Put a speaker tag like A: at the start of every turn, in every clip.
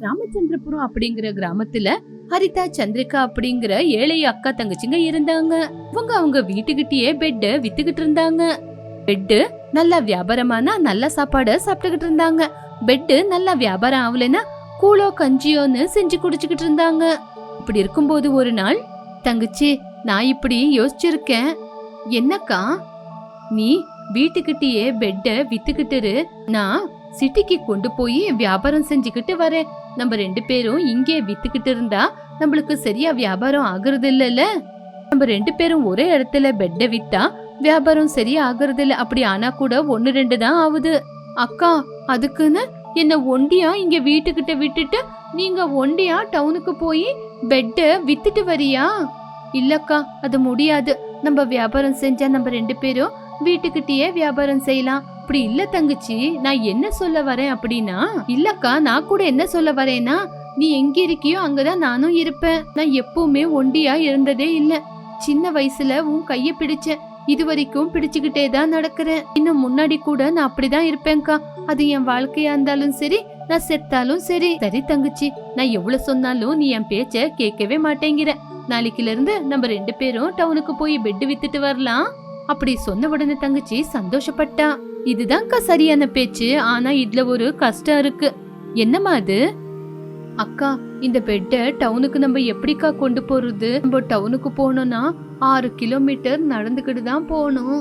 A: ராமச்சந்திரபுரம் அப்படிங்கிற கிராமத்துல ஹரிதா சந்திரிகா அப்படிங்கிற ஏழை அக்கா தங்கச்சிங்க இருந்தாங்க. அவங்க அவங்க வீட்டுக்கிட்டயே பெட்ட வித்துக்கிட்டு இருந்தாங்க. பெட்டு நல்லா வியாபாரமானா நல்ல சாப்பாடு சாப்பிட்டுக்கிட்டு இருந்தாங்க. பெட்டு நல்லா வியாபாரம் ஆகலைன்னா கூழோ கஞ்சியோன்னு செஞ்சு குடிச்சுக்கிட்டு இருந்தாங்க. இப்படி இருக்கும்போது ஒரு நாள் தங்கச்சி நான் இப்படி யோசிச்சிருக்கேன். என்னக்கா? நீ வீட்டுக்கிட்டயே பெட்ட வித்துக்கிட்டுரு நான் சிட்டிக்கு கொண்டு போய் வியாபாரம் செஞ்சுக்கிட்டு வரேன். நம்ம ரெண்டு பேரும் இங்கே வித்துக்கிட்டு இருந்தா நம்மளுக்கு சரியா வியாபாரம் ஆகுறது இல்லைல்ல நம்ம ரெண்டு பேரும் ஒரே இடத்துல பெட்டை வித்தா வியாபாரம் சரியா ஆகுறது இல்ல அப்படி ஆனா கூட ஒன்னு ரெண்டு தான் ஆகுது. அக்கா அதுக்குன்னு என்ன ஒண்டியா இங்க வீட்டுக்கிட்ட விட்டுட்டு நீங்க ஒண்டியா டவுனுக்கு போய் பெட்டை வித்துட்டு வரியா? இல்லக்கா அது முடியாது. நம்ம வியாபாரம் செஞ்சா நம்ம ரெண்டு பேரும் வீட்டுக்கிட்டயே வியாபாரம் செய்யலாம். அப்படி இல்ல தங்கச்சி நான் என்ன சொல்ல வரேன் அப்படின்னா இல்லக்கா நான் கூட என்ன சொல்ல வரேன்னா நீ எங்க இருக்கியோ அங்கதான் நானும் இருப்பேன். நான் எப்பவுமே ஒண்டியா இருந்ததே இல்ல. சின்ன வயசுல உன் கைய பிடிச்சேன். இது வரைக்கும் பிடிச்சுக்கிட்டே தான் நடக்கிறேன். இன்னும் முன்னாடி கூட நான் அப்படிதான் இருப்பேன்க்கா. அது என் வாழ்க்கையா இருந்தாலும் சரி நான் செத்தாலும் சரி. சரி தங்கச்சி நான் எவ்வளவு சொன்னாலும் நீ என் பேச்ச கேட்கவே மாட்டேங்கிற. நாளைக்குல இருந்து நம்ம ரெண்டு பேரும் டவுனுக்கு போய் பெட் வித்துட்டு வரலாம். அப்படி சொன்ன உடனே தங்கச்சி சந்தோஷப்பட்டா. இதுதான்க்கா சரியான பேச்சு. ஆனா இதுல ஒரு கஷ்டம் இருக்கு. என்னம்மா அது? அக்கா இந்த பெட்டை டவுனுக்கு நம்ம எப்படிக்கா கொண்டு போறது? நம்ம டவுனுக்கு போகணும்னா ஆறு கிலோமீட்டர் நடந்துக்கிட்டு தான் போகணும்.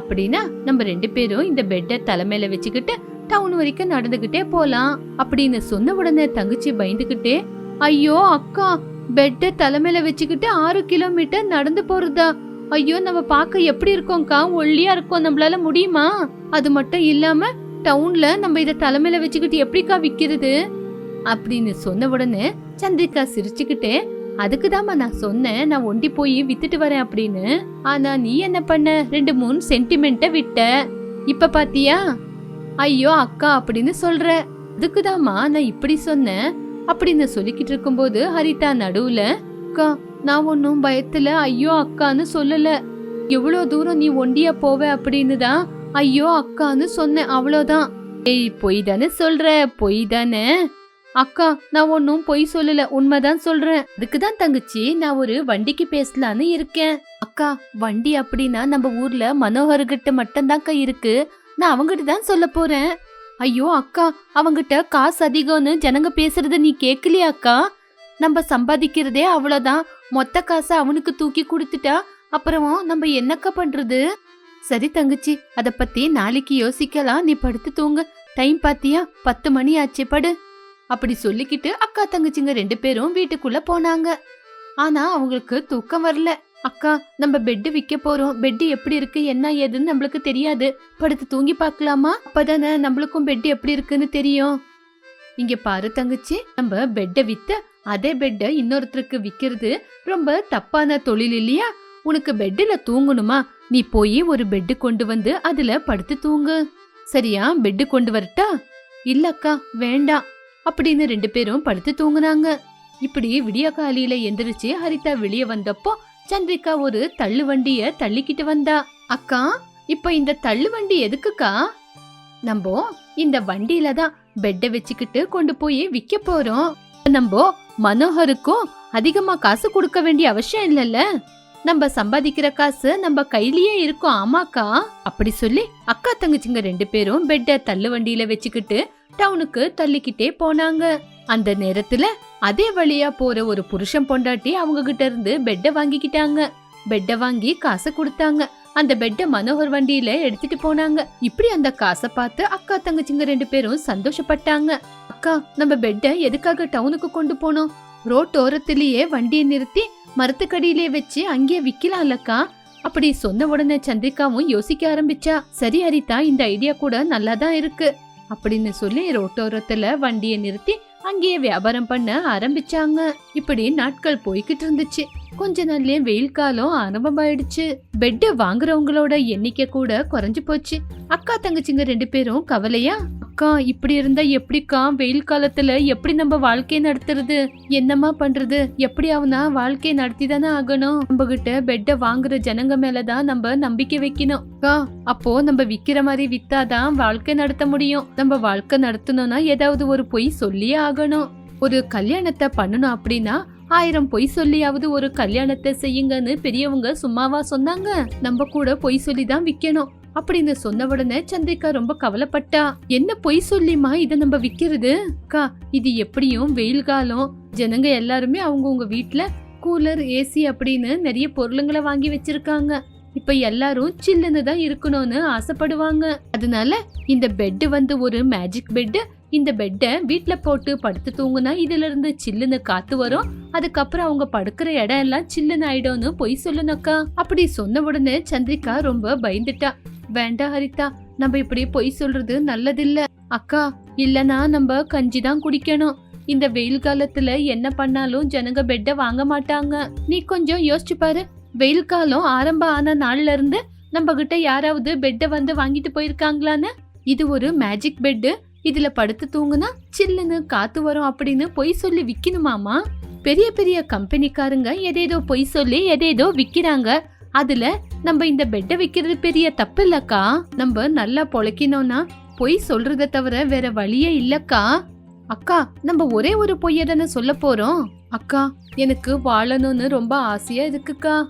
A: அப்படின்னா நம்ம ரெண்டு பேரும் இந்த பெட்டை தலைமையில வச்சுக்கிட்டு டவுன் வரைக்கும் நடந்துகிட்டே போலாம். அப்படின்னு சொன்ன உடனே தங்கச்சி பயந்துகிட்டே ஐயோ அக்கா பெட்டை தலைமையில வச்சுக்கிட்டு ஆறு கிலோமீட்டர் நடந்து போறதா? ஐயோ நம்ம பார்க்க எப்படி இருக்கோம்க்கா? ஒல்லியா இருக்கோம். நம்மளால முடியுமா? அது மட்டும் இல்லாம டவுன்ல நம்ம இத தலைமையில வச்சுக்கிட்டு எப்படிக்கா விக்கிறது? அப்படின்னு சொன்ன உடனே சந்திரிகா சிரிச்சுக்கிட்டே அதுக்குதாம்மா நான் சொன்னேன் நான் ஒண்டி போய் வித்துட்டு வரேன் அப்படின்னு. ஆனா நீ என்ன பண்ண? ரெண்டு மூணு சென்டிமெண்ட்ட விட்ட. இப்ப பாத்தியா? ஐயோ அக்கா அப்படின்னு சொல்ற. அதுக்குதாம்மா நான் இப்படி சொன்னேன் அப்படின்னு சொல்லிக்கிட்டு இருக்கும்போது ஹரிதா நடுவுல அக்கா நான் ஒன்னும் பயத்துல ஐயோ அக்கான்னு சொல்லல. எவ்வளவு தூரம் நீ ஒண்டியா போவ? அப்படின்னு தான் ஐயோ அக்கான்னு சொன்னேன் அவ்வளோதான். ஏய் பொய் தானே சொல்ற பொய் தானே அக்கா நான் ஒன்னும் பொய் சொல்லல உண்மைதான் சொல்றேன். அதுக்குதான் தங்கச்சி நான் ஒரு வண்டிக்கு பேசலான்னு இருக்கேன். அக்கா வண்டி அப்படின்னா நம்ம ஊர்ல மனோகர்கிட்ட மட்டும்தான்க்கா இருக்கு. நான் அவங்கிட்ட தான் சொல்ல போறேன். ஐயோ அக்கா அவங்கிட்ட காசு அதிகம்னு ஜனங்க பேசுறத நீ கேக்கலையா அக்கா? நம்ம சம்பாதிக்கிறதே அவ்வளோதான். மொத்த காசை அவனுக்கு தூக்கி கொடுத்துட்டா அப்புறம் நம்ம என்னக்கா பண்றது? சரி தங்கச்சி அத பத்தி நாளைக்கு யோசிக்கலாம். நீ படுத்து தூங்கு. டைம் பாத்தியா? பத்து மணி ஆச்சு படு. அப்படி சொல்லிக்கிட்டு அக்கா தங்கச்சிங்க ரெண்டு பேரும் வீட்டுக்குள்ள போனாங்க. ஆனா அவங்களுக்கு தூக்கம் வரல. அக்கா நம்ம பெட்டு விக்க போறோம். பெட் எப்படி இருக்கு? என்ன ஏதுன்னு நம்மளுக்கு தெரியாது. படுத்து தூங்கி பார்க்கலாமா அப்பதானே நம்மளுக்கும் பெட் எப்படி இருக்குன்னு தெரியும். இங்க பாரு தங்கச்சி நம்ம பெட்டை வித்து அதே பெட்டை இன்னொருத்தருக்கு விக்கிறது ரொம்ப தப்பான தொழில் இல்லையா? உனக்கு பெட்டில தூங்கணுமா? நீ போய் ஒரு பெட்டு கொண்டு வந்து அதுல படுத்து தூங்கு. சரியா? பெட்டு கொண்டு வரட்டா? இல்லக்கா வேண்டாம் அப்படின்னு ரெண்டு பேரும் படுத்து தூங்குனாங்க. இப்படி விடிய காலையில எந்திரிச்சு ஹரிதா வெளியே வந்தப்போ சந்திரிகா ஒரு தள்ளு வண்டிய தள்ளிக்கிட்டு வந்தா. அக்கா இப்ப இந்த தள்ளு வண்டி எதுக்குக்கா? நம்ம இந்த வண்டியில தான் பெட்டை வச்சுக்கிட்டு கொண்டு போய் விக்க போறோம். நம்ம மனோகருக்கும் அதிகமா காசு கொடுக்க வேண்டிய அவசியம் இல்லைல்ல. நம்ம சம்பாதிக்கிற காசு நம்ம கையிலயே இருக்கும். ஆமாக்கா. அப்படி சொல்லி அக்கா தங்கச்சிங்க ரெண்டு பேரும் பெட்ட தள்ளு வண்டியில வச்சுக்கிட்டு டவுனுக்கு தள்ளிக்கிட்டே போனாங்க. அந்த நேரத்துல அதே வழியா போற ஒரு புருஷன் பொண்டாட்டி அவங்க கிட்ட இருந்து பெட்டை வாங்கிக்கிட்டாங்க. பெட்டை வாங்கி காசை கொடுத்தாங்க. அந்த பெட்டை மனோகர் வண்டியில எடுத்துட்டு போனாங்க. இப்படி அந்த காசை பார்த்து அக்கா தங்கச்சிங்க ரெண்டு பேரும் சந்தோஷப்பட்டாங்க. அக்கா நம்ம பெட்டை எதுக்காக டவுனுக்கு கொண்டு போனோம்? ரோட்டோரத்திலேயே வண்டியை நிறுத்தி மரத்துக்கடியிலே வச்சு அங்கேயே விக்கலாம்லக்கா? அப்படி சொன்ன உடனே சந்திரிகாவும் யோசிக்க ஆரம்பிச்சா சரி ஹரிதா இந்த ஐடியா கூட நல்லா தான் இருக்கு. அப்படின்னு சொல்லி ரோட்டோரத்துல வண்டியை நிறுத்தி அங்கேயே வியாபாரம் பண்ண ஆரம்பிச்சாங்க. இப்படி நாட்கள் போய்கிட்டு இருந்துச்சு. கொஞ்ச நாள்லயே வெயில் காலம் ஆரம்பமாயிடுச்சு பெட்டை வாங்குறவங்களோட எண்ணிக்கை கூட குறைஞ்சு போச்சு. அக்கா தங்கச்சிங்க ரெண்டு பேரும் கவலையா? அக்கா இப்படி இருந்தா எப்படிக்கா வெயில் காலத்துல எப்படி நம்ம வாழ்க்கையை நடத்துறது? என்னம்மா பண்றது? எப்படி அவனா வாழ்க்கையை நடத்தி தானே ஆகணும். நம்ம கிட்ட பெட்டை வாங்குற ஜனங்க மேலதான் நம்ம நம்பிக்கை வைக்கணும். அக்கா அப்போ நம்ம விக்கிற மாதிரி வித்தாதான் வாழ்க்கை நடத்த முடியும். நம்ம வாழ்க்கை நடத்தணும்னா ஏதாவது ஒரு பொய் சொல்லியே ஆகணும். ஒரு கல்யாணத்தை பண்ணணும் அப்படின்னா ஆயிரம் பொய் சொல்லியாவது ஒரு கல்யாணத்தை செய்யுங்கன்னு பெரியவங்க சும்மாவா சொன்னாங்க. நம்ம கூட பொய் சொல்லி தான் விக்கணும். அப்படின்னு சொன்ன உடனே சந்திரிகா ரொம்ப கவலைப்பட்டா. என்ன பொய் சொல்லிமா இத நம்ம விக்கிறது? அக்கா இது எப்படியும் வெயில் காலம். ஜனங்க எல்லாருமே அவங்கவுங்க வீட்டுல கூலர் ஏசி அப்படின்னு நிறைய பொருளுங்களை வாங்கி வச்சிருக்காங்க. இப்ப எல்லாரும் சில்லுன்னு தான் இருக்கணும்னு ஆசைப்படுவாங்க. அதனால இந்த பெட் வந்து ஒரு மேஜிக் பெட்டு இந்த பெட்டை வீட்டில் போட்டு படுத்து தூங்குனா இதுல இருந்து சில்லுன்னு காத்து வரும். அதுக்கப்புறம் அவங்க படுக்கிற இடம் எல்லாம் சில்லுன்னு ஆயிடும்னு பொய் சொல்லணும்க்கா அப்படி சொன்ன உடனே சந்திரிகா ரொம்ப பயந்துட்டா. வேண்டாம் ஹரிதா நம்ம இப்படி பொய் சொல்றது நல்லதில்ல. அக்கா இல்லனா நம்ம கஞ்சி தான் குடிக்கணும். இந்த வெயில் காலத்துல என்ன பண்ணாலும் ஜனங்க பெட்டை வாங்க மாட்டாங்க. நீ கொஞ்சம் யோசிச்சு பாரு. வெயில் காலம் ஆரம்பம் ஆன நாள்ல இருந்து நம்ம கிட்ட யாராவது பெட்டை வந்து வாங்கிட்டு போயிருக்காங்களான்னு? இது ஒரு மேஜிக் பெட்டு. இதுல படுத்து தூங்குனா சில்லுன்னு காத்து வரும் அப்படின்னு பொய் சொல்லி விக்கணுமாமா? பெரிய பெரிய கம்பெனிக்காரங்க எதேதோ பொய் சொல்லி எதேதோ விக்கிறாங்க. அதுல நம்ம இந்த பெட்டை விக்கிறது பெரிய தப்பு இல்லக்கா நம்ம நல்லா பொழைக்கணும்னா பொய் சொல்றத தவிர வேற வழியே இல்லக்கா. அக்கா நம்ம ஒரே ஒரு பொய்ய தானே சொல்ல போறோம்? அக்கா எனக்கு வாழணும்னு ரொம்ப ஆசையா இருக்குக்கா.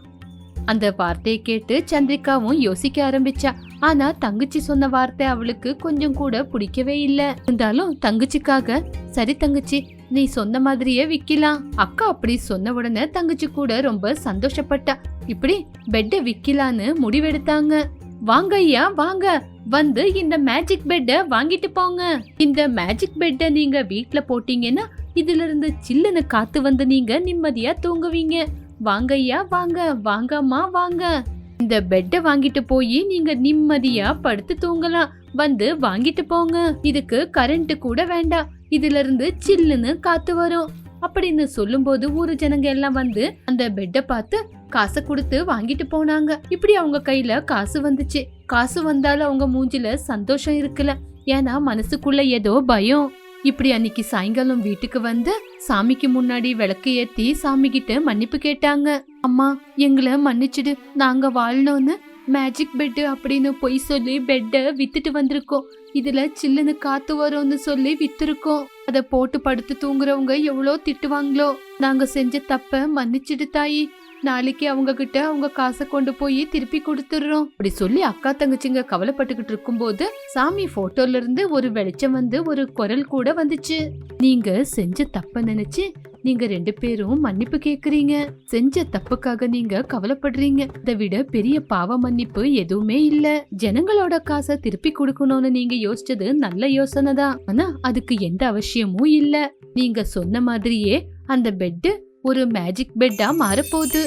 A: அந்த வார்த்தையை கேட்டு சந்திரிகாவும் யோசிக்க ஆரம்பிச்சா. ஆனா தங்கச்சி சொன்ன வார்த்தை அவளுக்கு கொஞ்சம் கூட பிடிக்கவே இல்ல. இருந்தாலும் தங்கச்சிக்காக சரி தங்கச்சி நீ சொன்ன மாதிரியே விக்கலாம். அக்கா அப்படி சொன்ன உடனே தங்கச்சி கூட ரொம்ப சந்தோஷப்பட்டா. இப்படி பெட்டை விக்கலான்னு முடிவெடுத்தாங்க. வாங்க ஐயா வாங்க. வந்து இந்த மேஜிக் பெட்டை வாங்கிட்டு போங்க. இந்த மேஜிக் பெட்டை நீங்க வீட்டுல போட்டீங்கன்னா இதுல இருந்து சில்லுன்னு காத்து வந்து நீங்க நிம்மதியா தூங்குவீங்க. வாங்க ஐயா வாங்க வாங்கம்மா வாங்க. இந்த பெட்டை வாங்கிட்டு போய் நீங்க நிம்மதியா படுத்து தூங்கலாம். வந்து வாங்கிட்டு போங்க. இதுக்கு கரண்ட் கூட வேண்டாம். இதுல இருந்து சில்லுன்னு காத்து வரும். அப்படின்னு சொல்லும்போது ஊரு ஜனங்க எல்லாம் வந்து அந்த பெட்டை பார்த்து காசை கொடுத்து வாங்கிட்டு போனாங்க. இப்படி அவங்க கையில காசு வந்துச்சு. காசு வந்தாலும் அவங்க மூஞ்சில சந்தோஷம் இருக்குல்ல ஏன்னா மனசுக்குள்ள ஏதோ பயம். இப்படி அன்னைக்கு சாயங்காலம் வீட்டுக்கு வந்து சாமிக்கு முன்னாடி விளக்கு ஏத்தி சாமி கிட்ட மன்னிப்பு கேட்டாங்க. அம்மா எங்களை மன்னிச்சிடு. நாங்க வாழணும்னு மேஜிக் பெட்டு அப்படின்னு பொய் சொல்லி பெட்டை வித்துட்டு வந்திருக்கோம். இதுல சில்லுன்னு காத்து வரும்னு சொல்லி வித்திருக்கோம். அத போட்டு படுத்து தூங்குறவங்க எவ்வளோ திட்டுவாங்களோ. நாங்க செஞ்ச தப்ப மன்னிச்சிடு தாயி. நாளைக்கு அவங்க கிட்ட அவங்க காசை கொண்டு போய் திருப்பி கொடுத்துடுறோம். அப்படி சொல்லி அக்கா தங்கச்சிங்க கவலைப்பட்டுக்கிட்டு இருக்கும்போது சாமி போட்டோல இருந்து ஒரு வெளிச்சம் வந்து ஒரு குரல் கூட வந்துச்சு. நீங்க செஞ்ச தப்ப நினைச்சு நீங்க ரெண்டு பேரும் மன்னிப்பு கேக்குறீங்க. செஞ்ச தப்புக்காக நீங்க கவலைப்படுறீங்க. இதை விட பெரிய பாவ மன்னிப்பு எதுவுமே இல்ல. ஜனங்களோட காசை திருப்பி கொடுக்கணும்னு நீங்க யோசிச்சது நல்ல யோசனை தான் ஆனா அதுக்கு எந்த அவசியமும் இல்ல. நீங்க சொன்ன மாதிரியே அந்த பெட்டு ஒரு மேஜிக் பெட்டா மாறப்போகுது.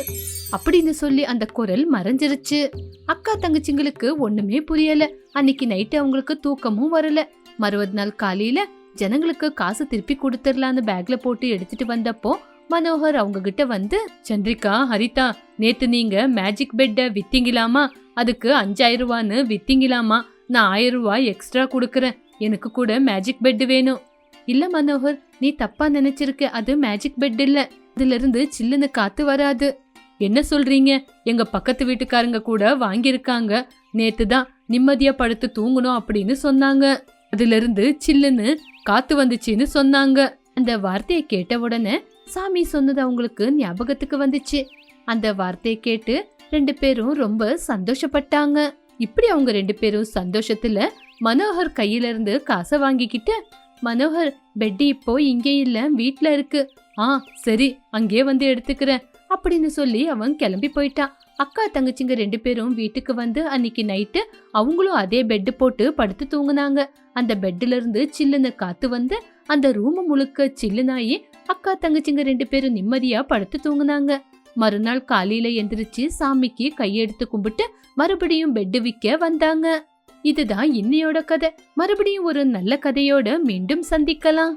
A: அப்படின்னு சொல்லி அந்த குரல் மறைஞ்சிருச்சு. அக்கா தங்கச்சிங்களுக்கு ஒண்ணுமே புரியல. அன்னைக்கு நைட்டு அவங்களுக்கு தூக்கமும் வரல. மறுபது நாள் காலையில ஜனங்களுக்கு காசு திருப்பி கொடுத்துடலான்னு பேக்ல போட்டு எடுத்துட்டு வந்தப்போ மனோகர் அவங்க கிட்ட வந்து சந்திரிகா ஹரிதா நேத்து நீங்க மேஜிக் பெட்டை வித்தீங்களாமா? அதுக்கு அஞ்சாயிரம் ரூபான்னு வித்தீங்களாமா? நான் ஆயிரம் ரூபாய் எக்ஸ்ட்ரா கொடுக்கறேன். எனக்கு கூட மேஜிக் பெட் வேணும். இல்ல மனோகர் நீ தப்பா நினைச்சிருக்க. அது மேஜிக் பெட் இல்லை. அதுல இருந்து சில்லுன்னு காத்து வராது. என்ன சொல்றீங்க? எங்க பக்கத்து வீட்டுக்காரங்க கூட வாங்கியிருக்காங்க. நேத்து தான் நிம்மதியா படுத்து தூங்கணும் அப்படின்னு சொன்னாங்க. அதுல இருந்து சில்லுன்னு காத்து வந்துச்சுன்னு சொன்னாங்க. அந்த வார்த்தையை கேட்ட உடனே சாமி சொன்னது அவங்களுக்கு ஞாபகத்துக்கு வந்துச்சு. அந்த வார்த்தையை கேட்டு ரெண்டு பேரும் ரொம்ப சந்தோஷப்பட்டாங்க. இப்படி அவங்க ரெண்டு பேரும் சந்தோஷத்துல மனோகர் கையில இருந்து காசை வாங்கிக்கிட்டு மனோகர் பெட்டி இப்போ இங்கே இல்ல வீட்ல இருக்கு. ஆ சரி அங்கேயே வந்து எடுத்துக்கிறேன் அப்படின்னு சொல்லி அவன் கிளம்பி போயிட்டான். அக்கா தங்கச்சிங்க ரெண்டு பேரும் வீட்டுக்கு வந்து அன்னைக்கு நைட்டு அவங்களும் அதே பெட் போட்டு படுத்து தூங்குனாங்க. அந்த பெட்ல இருந்து சில்லுன்னு காத்து வந்து அந்த ரூம் முழுக்க சில்லுனாயி அக்கா தங்கச்சிங்க ரெண்டு பேரும் நிம்மதியா படுத்து தூங்குனாங்க. மறுநாள் காலையில எந்திரிச்சு சாமிக்கு கையெடுத்து கும்பிட்டு மறுபடியும் பெட்டு விக்க வந்தாங்க. இதுதான் இன்னையோட கதை. மறுபடியும் ஒரு நல்ல கதையோட மீண்டும் சந்திக்கலாம்.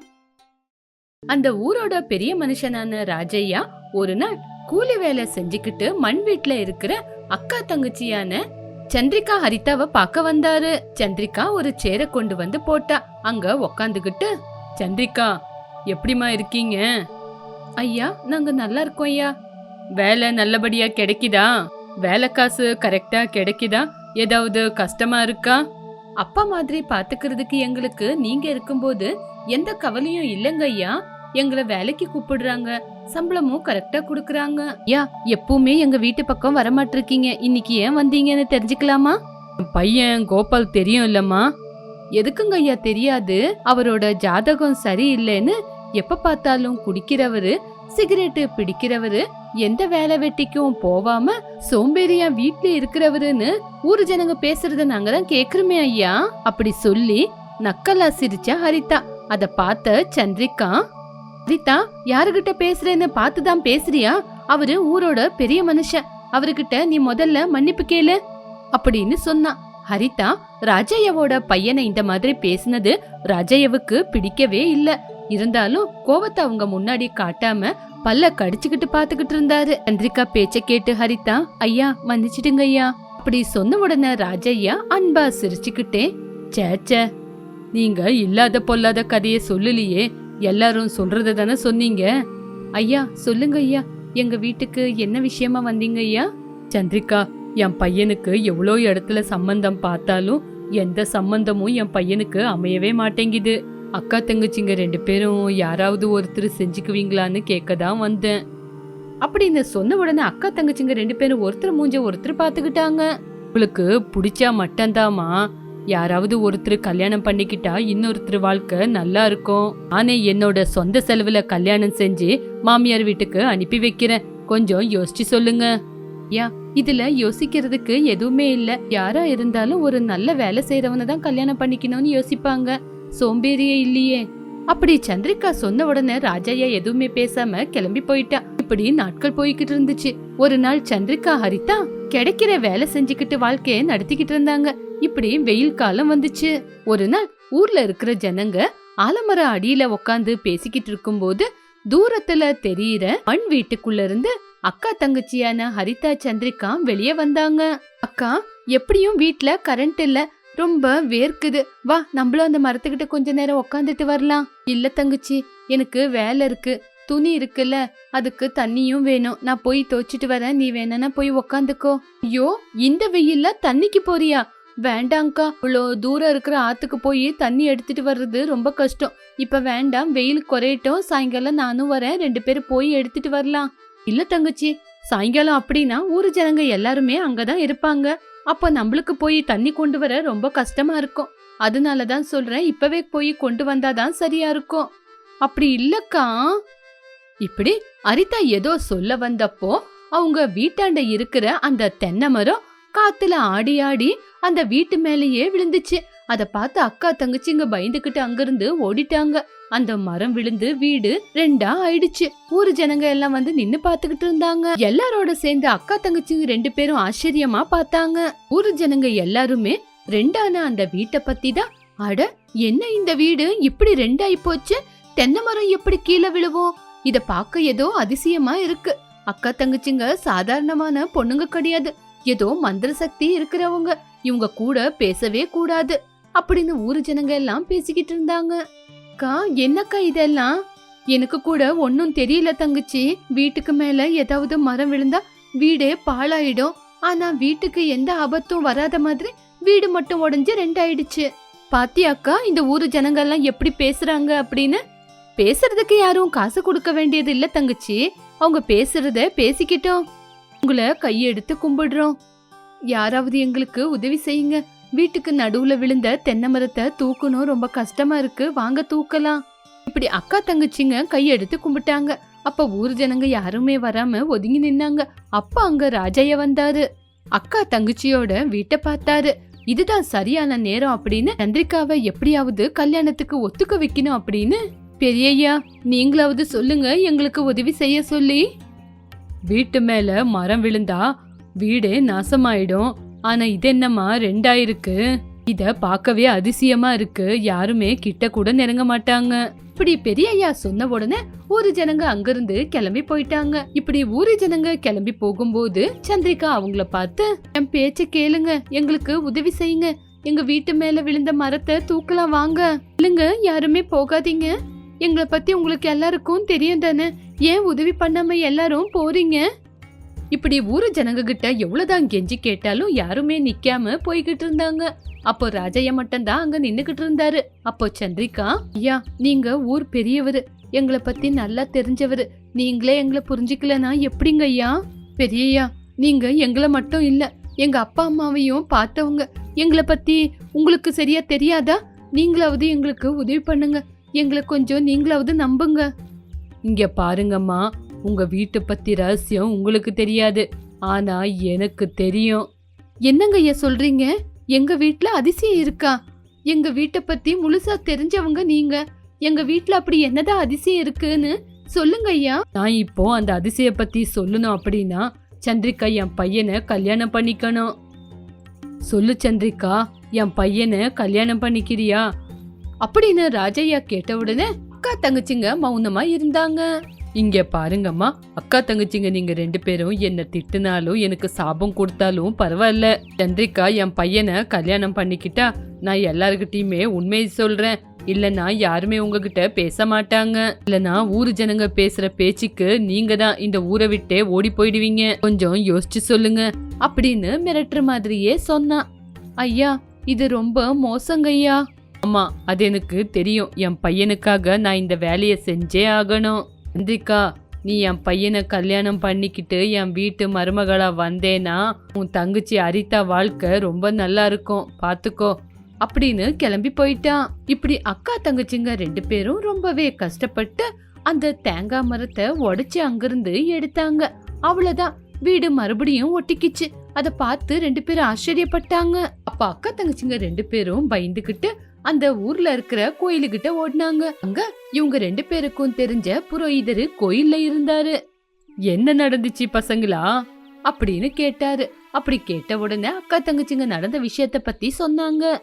A: அந்த ஊரோட பெரிய மனுஷனான ராஜையா ஒரு நாள் கூலி வேலை செஞ்சுக்கிட்டு மண் வீட்டுல இருக்கிற அக்கா தங்கச்சியான சந்திரிகா ஹரிதாவை பார்க்க வந்தாரு. சந்திரிகா ஒரு சேர கொண்டு வந்து போட்டா. அங்க உக்காந்துகிட்டு சந்திரிகா எப்படிமா இருக்கீங்க? ஐயா நாங்க நல்லா இருக்கோம் ஐயா. வேலை நல்லபடியா கிடைக்குதா? வேலை காசு கரெக்டா கிடைக்குதா? ஏதாவது கஷ்டமா இருக்கா? அப்பா மாதிரி பாத்துக்கிறதுக்கு எங்களுக்கு நீங்க இருக்கும்போது எந்த கவலையும் இல்லைங்க ஐயா. எங்களை வேலைக்கு கூப்பிடுறாங்க. சம்பளமும் கரெக்டா குடுக்கறாங்க. யா எப்பவுமே எங்க வீட்டு பக்கம் வரமாட்டிருக்கீங்க. இன்னைக்கு ஏன் வந்தீங்கன்னு தெரிஞ்சுக்கலாமா? பையன் கோபால் தெரியும் இல்லம்மா. எதுக்குங்க ஐயா தெரியாது? அவரோட ஜாதகம் சரியில்லைன்னு எப்ப பார்த்தாலும் குடிக்கிறவரு சிகரெட்டு பிடிக்கிறவரு எந்த வேலை வெட்டிக்கும் போவாம சோம்பேறியா வீட்ல இருக்கிறவருன்னு ஊரு ஜனங்க பேசுறத நாங்க தான் கேக்குறோமே ஐயா. அப்படி சொல்லி நக்கலா சிரிச்சா ஹரிதா. அத பார்த்த சந்திரிகா ஹரிதா யாருகிட்ட பேசுறேன்னு பார்த்து தான் பேசுறியா? அவரு ஊரோட பெரிய மனுஷன் அவர்கிட்ட நீ முதல்ல மன்னிப்பு கேளு அப்படின்னு சொன்னான் ஹரிதா ராஜையாவோட பையனை இந்த மாதிரி பேசினது ராஜையாவுக்கு பிடிக்கவே இல்ல. இருந்தாலும் கோவத்தை அவங்க முன்னாடி காட்டாம பல்ல கடிச்சுக்கிட்டு பாத்துக்கிட்டு இருந்தாரு. சந்திரிகா பேச்ச கேட்டு ஹரிதா ஐயா மன்னிச்சிடுங்க ஐயா அப்படி சொன்ன உடனே ராஜையா அன்பா சிரிச்சுக்கிட்டே சேச்சே நீங்க இல்லாத பொல்லாத கதையை சொல்லலையே எல்லாரும் சொல்றத தானே சொன்னீங்க? ஐயா சொல்லுங்க ஐயா எங்க வீட்டுக்கு என்ன விஷயமா வந்தீங்க ஐயா? சந்திரிகா என் பையனுக்கு எவ்வளோ இடத்துல சம்பந்தம் பார்த்தாலும் எந்த சம்பந்தமும் என் பையனுக்கு அமையவே மாட்டேங்குது. அக்கா தங்கச்சிங்க ரெண்டு பேரும் யாராவது ஒருத்தர் செஞ்சுக்குவீங்களான்னு கேட்க தான் வந்தேன். அப்படின்னு சொன்ன உடனே அக்கா தங்கச்சிங்க ரெண்டு பேரும் ஒருத்தர் மூஞ்ச ஒருத்தர் பார்த்துக்கிட்டாங்க. உங்களுக்கு பிடிச்சா மட்டும்தாம்மா யாராவது ஒருத்தர் கல்யாணம் பண்ணிக்கிட்டா இன்னொருத்தர் வாழ்க்கை நல்லா இருக்கும். நானே என்னோட சொந்த செலவுல கல்யாணம் செஞ்சு மாமியார் வீட்டுக்கு அனுப்பி வைக்கிறேன். கொஞ்சம் யோசிச்சு சொல்லுங்க. யா இதுல யோசிக்கிறதுக்கு எதுவுமே இல்ல. யாரா இருந்தாலும் ஒரு நல்ல வேலை செய்யறவனை தான் கல்யாணம் பண்ணிக்கணும்னு யோசிப்பாங்க. சோம்பேறியே இல்லையே. அப்படி சந்திரிகா சொன்ன உடனே ராஜையா எதுவுமே பேசாம கிளம்பி போயிட்டா. இப்படி நாட்கள் போய்கிட்டு இருந்துச்சு. ஒரு நாள் சந்திரிகா ஹரிதா கிடைக்கிற வேலை செஞ்சுக்கிட்டு வாழ்க்கைய நடத்திக்கிட்டு இருந்தாங்க. இப்படி வெயில் காலம் வந்துச்சு. ஒரு நாள் ஊர்ல இருக்கிற ஜனங்க ஆலமர அடியில உக்காந்து பேசிக்கிட்டு இருக்கும்போது தூரத்துல தெரியற மண் வீட்டுக்குள்ள இருந்து அக்கா தங்கச்சியான ஹரிதா சந்திரிகா வெளியே வந்தாங்க. அக்கா எப்படியும் வீட்ல கரண்ட் இல்ல. ரொம்ப வேர்க்குது. வா நம்மளும் அந்த மரத்துக்கிட்ட கொஞ்ச நேரம் உக்காந்துட்டு வரலாம். இல்ல தங்கச்சி எனக்கு வேலை இருக்கு. துணி இருக்குல்ல அதுக்கு தண்ணியும் வேணும். நான் போய் துவைச்சிட்டு வரேன். நீ வேணா போய் உக்காந்துக்கோ. ஐயோ இந்த வெயில்ல தண்ணிக்கு போறியா? வேண்டாங்க்கா. இவ்வளோ தூரம் இருக்கிற ஆத்துக்கு போய் தண்ணி எடுத்துட்டு வர்றது ரொம்ப கஷ்டம். இப்ப வேண்டாம் வெயில் குறையட்டும். சாயங்காலம் நானும் வரேன். ரெண்டு பேரும் போய் எடுத்துட்டு வரலாம். இல்ல தங்கச்சி சாயங்காலம் அப்படின்னா ஊர் ஜனங்க எல்லாருமே அங்கதான் இருப்பாங்க. அப்போ நம்மளுக்கு போய் தண்ணி கொண்டு வர ரொம்ப கஷ்டமா இருக்கும். அதனாலதான் சொல்றேன் இப்பவே போய் கொண்டு வந்தாதான் சரியா இருக்கும். அப்படி இல்லக்கா. இப்படி அரிதா ஏதோ சொல்ல வந்தப்போ அவங்க வீட்டாண்ட இருக்கிற அந்த தென்னை மரம் காத்துல ஆடி ஆடி அந்த வீட்டு மேலேயே விழுந்துச்சு. அத பார்த்து அக்கா தங்கச்சிங்க பயந்துகிட்டு அங்கிருந்து ஓடிட்டாங்க. அந்த மரம் விழுந்து வீடு ரெண்டா ஆயிடுச்சு. ஊரு ஜனங்க எல்லாம் வந்து நின்னு பாத்துக்கிட்டு இருந்தாங்க. எல்லாரோட சேர்ந்து அக்கா தங்கச்சிங்க ரெண்டு பேரும் ஆச்சரியமா பார்த்தாங்க. ஊரு ஜனங்க எல்லாருமே ரெண்டான அந்த வீட்டை பத்தி தான் அட என்ன இந்த வீடு? இப்படி ரெண்டாயி போச்சு. தென்னை மரம் எப்படி கீழே விழுவோம்? இத பார்க்க ஏதோ அதிசயமா இருக்கு. அக்கா தங்கச்சிங்க சாதாரணமான பொண்ணுங்க கிடையாது. ஏதோ மந்திர சக்தி இருக்கிறவங்க. இவங்க கூட பேசவே கூடாது. அப்படின்னு ஊரு ஜனங்க எல்லாம் பேசிக்கிட்டு இருந்தாங்க. அக்கா என்னக்கா இதெல்லாம்? எனக்கு கூட ஒன்னும் தெரியல தங்கச்சி. வீட்டுக்கு மேல ஏதாவது மரம் விழுந்தா வீடே பாழாயிடும். ஆனா வீட்டுக்கு எந்த ஆபத்தும் வராத மாதிரி வீடு மட்டும் உடஞ்சு ரெண்டாயிடுச்சு. பாத்தியாக்கா இந்த ஊரு ஜனங்க எல்லாம் எப்படி பேசுறாங்க அப்படின்னு? பேசுறதுக்கு யாரும் காசு கொடுக்க வேண்டியது இல்ல தங்கச்சி. அவங்க பேசுறத பேசிக்கிட்டோம். உங்களை கையெடுத்து கும்பிடுறோம். யாராவது எங்களுக்கு உதவி செய்யுங்க. வீட்டுக்கு நடுவுல விழுந்த தென்னை மரத்தை தூக்கணும். ரொம்ப கஷ்டமா இருக்கு. வாங்க தூக்கலாம். இப்படி அக்கா தங்கச்சிங்க கையெடுத்து கும்பிட்டாங்க. அப்ப ஊர் ஜனங்க யாருமே வராம ஒதுங்கி நின்னாங்க. அப்ப அங்க ராஜைய வந்தாரு. அக்கா தங்கச்சியோட வீட்டை பார்த்தாரு. இதுதான் சரியான நேரம் அப்படின்னு சந்திரிகாவை எப்படியாவது கல்யாணத்துக்கு ஒத்துக்க வைக்கணும் அப்படின்னு. பெரியய்யா நீங்களாவது சொல்லுங்க. எங்களுக்கு உதவி செய்ய சொல்லி. வீட்டு மேல மரம் விழுந்தா வீடே நாசமாயிடும். ஆனா இது என்னம்மா ரெண்டாயிருக்கு. இத பார்க்கவே அதிசயமா இருக்கு. யாருமே கிட்ட கூட நெருங்க மாட்டாங்க. இப்படி பெரிய ஐயா சொன்ன உடனே ஊரு ஜனங்க அங்கிருந்து கிளம்பி போயிட்டாங்க. இப்படி ஊரு ஜனங்க கிளம்பி போகும்போது சந்திரிகா அவங்கள பார்த்து என் பேச்ச கேளுங்க. எங்களுக்கு உதவி செய்யுங்க. எங்க வீட்டு மேல விழுந்த மரத்தை தூக்கலாம் வாங்க. இல்லைங்க யாருமே போகாதீங்க. எங்களை பத்தி உங்களுக்கு எல்லாருக்கும் தெரியும் தானே? ஏன் உதவி பண்ணாம எல்லாரும் போறீங்க? இப்படி ஊரு ஜனங்க கிட்ட எவ்வளவுதான் கெஞ்சி கேட்டாலும் யாருமே நிக்காம போய்கிட்டு இருந்தாங்க. அப்போ ராஜையா மட்டும்தான் அங்க நின்னுகிட்டு இருந்தாரு. அப்போ சந்திரிகா ஐயா நீங்க ஊர் பெரியவரு. எங்களை பத்தி நல்லா தெரிஞ்சவர். நீங்களே எங்களை புரிஞ்சுக்கலனா எப்படிங்க ஐயா? பெரியய்யா நீங்க எங்களை மட்டும் இல்ல எங்க அப்பா அம்மாவையும் பார்த்தவங்க. எங்களை பத்தி உங்களுக்கு சரியா தெரியாதா? நீங்களாவது எங்களுக்கு உதவி பண்ணுங்க. எங்களை கொஞ்சம் நீங்களாவது நம்புங்க. இங்க பாருங்கம்மா உங்கள் வீட்டை பற்றி ரகசியம் உங்களுக்கு தெரியாது. ஆனால் எனக்கு தெரியும். என்னங்க ஐயா சொல்கிறீங்க எங்கள் வீட்டில் அதிசயம் இருக்கா? எங்கள் வீட்டை பற்றி முழுசாக தெரிஞ்சவங்க நீங்கள் எங்கள் வீட்டில் அப்படி என்னதான் அதிசயம் இருக்குன்னு சொல்லுங்க ஐயா. நான் இப்போ அந்த அதிசய பற்றி சொல்லணும் அப்படின்னா சந்திரிகா என் பையனை கல்யாணம் பண்ணிக்கணும். சொல்லு சந்திரிகா என் பையனை கல்யாணம் பண்ணிக்கிறியா? அப்படின்னு ராஜையா கேட்ட உடனே அக்கா தங்கச்சிங்க மௌனமா இருந்தாங்க. இங்கே பாருங்கம்மா அக்கா தங்கச்சிங்க நீங்க ரெண்டு பேரும் என்னை திட்டுனாலும் எனக்கு சாபம் கொடுத்தாலும் பரவாயில்ல. சந்திரிகா என் பையனை கல்யாணம் பண்ணிக்கிட்டா நான் எல்லாருக்கிட்டையுமே உண்மையை சொல்றேன். இல்லைன்னா யாருமே உங்ககிட்ட பேச மாட்டாங்க. இல்லைன்னா ஊரு ஜனங்க பேசுற பேச்சுக்கு நீங்க தான் இந்த ஊரை விட்டே ஓடி போயிடுவீங்க. கொஞ்சம் யோசிச்சு சொல்லுங்க அப்படின்னு மிரட்டுற மாதிரியே சொன்னான் ஐயா இது ரொம்ப மோசங்க ஐயா. ஆமா அது எனக்கு தெரியும். என் பையனுக்காக நான் இந்த வேலையை செஞ்சே ஆகணும். சந்திரிகா நீ என் பையனை கல்யாணம் பண்ணிக்கிட்டு என் வீட்டு மருமகளா வந்தேனா உன் தங்கச்சி அரிதா வாழ்க்கை ரொம்ப நல்லா இருக்கும். பாத்துக்கோ. அப்படின்னு கிளம்பி போயிட்டான். இப்படி அக்கா தங்கச்சிங்க ரெண்டு பேரும் ரொம்பவே கஷ்டப்பட்டு அந்த தேங்காய் மரத்தை உடைச்சி அங்கிருந்து எடுத்தாங்க. அவ்வளவுதான். வீடு மறுபடியும் ஒட்டிக்கிச்சு. அதை பார்த்து ரெண்டு பேரும் ஆச்சரியப்பட்டாங்க. அப்ப அக்கா தங்கச்சிங்க ரெண்டு பேரும் பயந்துகிட்டு அந்த ஊர்ல இருக்கிற கோயிலுகிட்ட ஓடினாங்க. அங்க இவங்க ரெண்டு பேருக்கும் தெரிஞ்ச புரோகிதரு கோயில்ல இருந்தாரு. என்ன நடந்துச்சு பசங்களா? அப்படின்னு கேட்டாரு. அப்படி கேட்ட உடனே அக்கா தங்கச்சிங்க நடந்த விஷயத்த பத்தி சொன்னாங்க.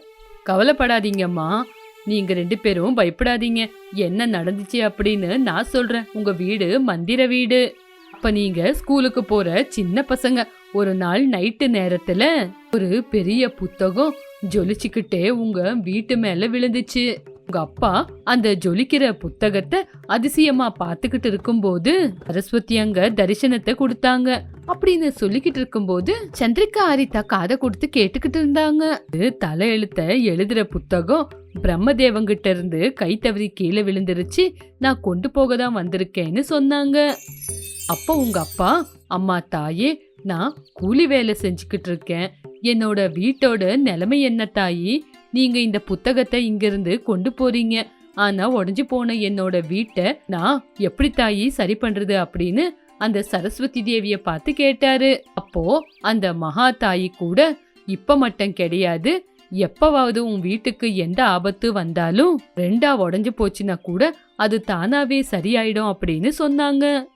A: கவலைப்படாதீங்கம்மா. நீங்க ரெண்டு பேரும் பயப்படாதீங்க. என்ன நடந்துச்சு அப்படின்னு நான் சொல்றேன். உங்க வீடு மந்திர வீடு. அப்ப நீங்க ஸ்கூலுக்கு போற சின்ன பசங்க. ஒரு நாள் நைட்டு நேரத்துல ஒரு பெரிய புத்தகம் ஜொலிச்சுக்கிட்டே உங்க வீட்டு மேல விழுந்துச்சு. உங்க அப்பா அந்த ஜொலிக்கிற புத்தகத்தை அதிசயமா பாத்துக்கிட்டு இருக்கும்போது சரஸ்வதி அங்க தரிசனத்தை கொடுத்தாங்க. அப்படின்னு சொல்லிக்கிட்டு இருக்கும்போது சந்திரிகா ஹரிதா காதை கொடுத்து கேட்டுக்கிட்டு இருந்தாங்க. இது தலை எழுத்த எழுதுற புத்தகம் பிரம்மதேவங்கிட்ட இருந்து கை தவறி கீழே விழுந்துருச்சு. நான் கொண்டு போக தான் வந்திருக்கேன்னு சொன்னாங்க. அப்போ உங்க அப்பா அம்மா தாயே நான் கூலி வேலை செஞ்சுக்கிட்டு இருக்கேன். என்னோட வீட்டோட நிலைமை என்ன தாயி? நீங்க இந்த புத்தகத்தை இங்கிருந்து கொண்டு போறீங்க. ஆனா உடஞ்சு போன என்னோட வீட்டை நான் எப்படி தாயி சரி பண்றது அப்படின்னு அந்த சரஸ்வதி தேவிய பார்த்து கேட்டாரு. அப்போ அந்த மகா தாயி கூட இப்ப மட்டும் கிடையாது. எப்பவாவது உன் வீட்டுக்கு எந்த ஆபத்து வந்தாலும் ரெண்டா உடஞ்சு போச்சுன்னா கூட அது தானாவே சரியாயிடும் அப்படின்னு சொன்னாங்க.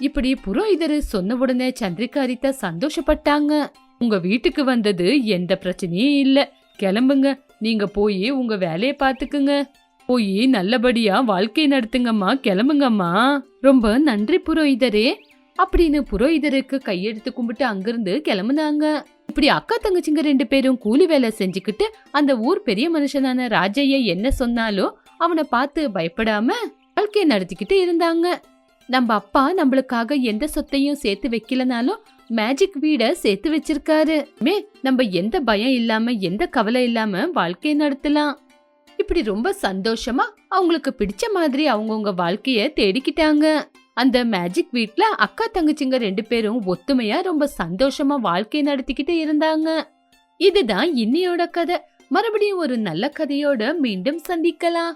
A: இப்படி புரோகிதர் சொன்ன உடனே சந்திரிகா சந்தோஷப்பட்டாங்க. உங்க வீட்டுக்கு வந்தது எந்த பிரச்சனையும் இல்ல. கிளம்புங்க. நீங்க போய் உங்க வேலையை பாத்துக்குங்க போய் நல்லபடியா வாழ்க்கை நடத்துங்கம்மா. கிளம்புங்கம்மா. ரொம்ப நன்றி புரோகிதரே. அப்படின்னு புரோகிதருக்கு கையெடுத்து கும்பிட்டு அங்கிருந்து கிளம்புனாங்க. இப்படி அக்கா தங்கச்சிங்க ரெண்டு பேரும் கூலி வேலை செஞ்சுக்கிட்டு அந்த ஊர் பெரிய மனுஷனான ராஜைய என்ன சொன்னாலும் அவனை பார்த்து பயப்படாம வாழ்க்கையை நடத்திக்கிட்டு இருந்தாங்க. நம்ம அப்பா நம்மளுக்காக எந்த சொத்தையும் சேர்த்து வைக்கலனாலும் மேஜிக் வீட சேர்த்து வச்சிருக்காரு. மே நம்ம எந்த பயம் இல்லாம எந்த கவலை இல்லாம வாழ்க்கையை நடத்தலாம். இப்படி ரொம்ப சந்தோஷமா அவங்களுக்கு பிடிச்ச மாதிரி அவங்கவுங்க வாழ்க்கைய தேடிக்கிட்டாங்க. அந்த மேஜிக் வீட்ல அக்கா தங்கச்சிங்க ரெண்டு பேரும் ஒத்துமையா ரொம்ப சந்தோஷமா வாழ்க்கை நடத்திக்கிட்டு இருந்தாங்க. இதுதான் இன்னையோட கதை. மறுபடியும் ஒரு நல்ல கதையோட மீண்டும் சந்திக்கலாம்.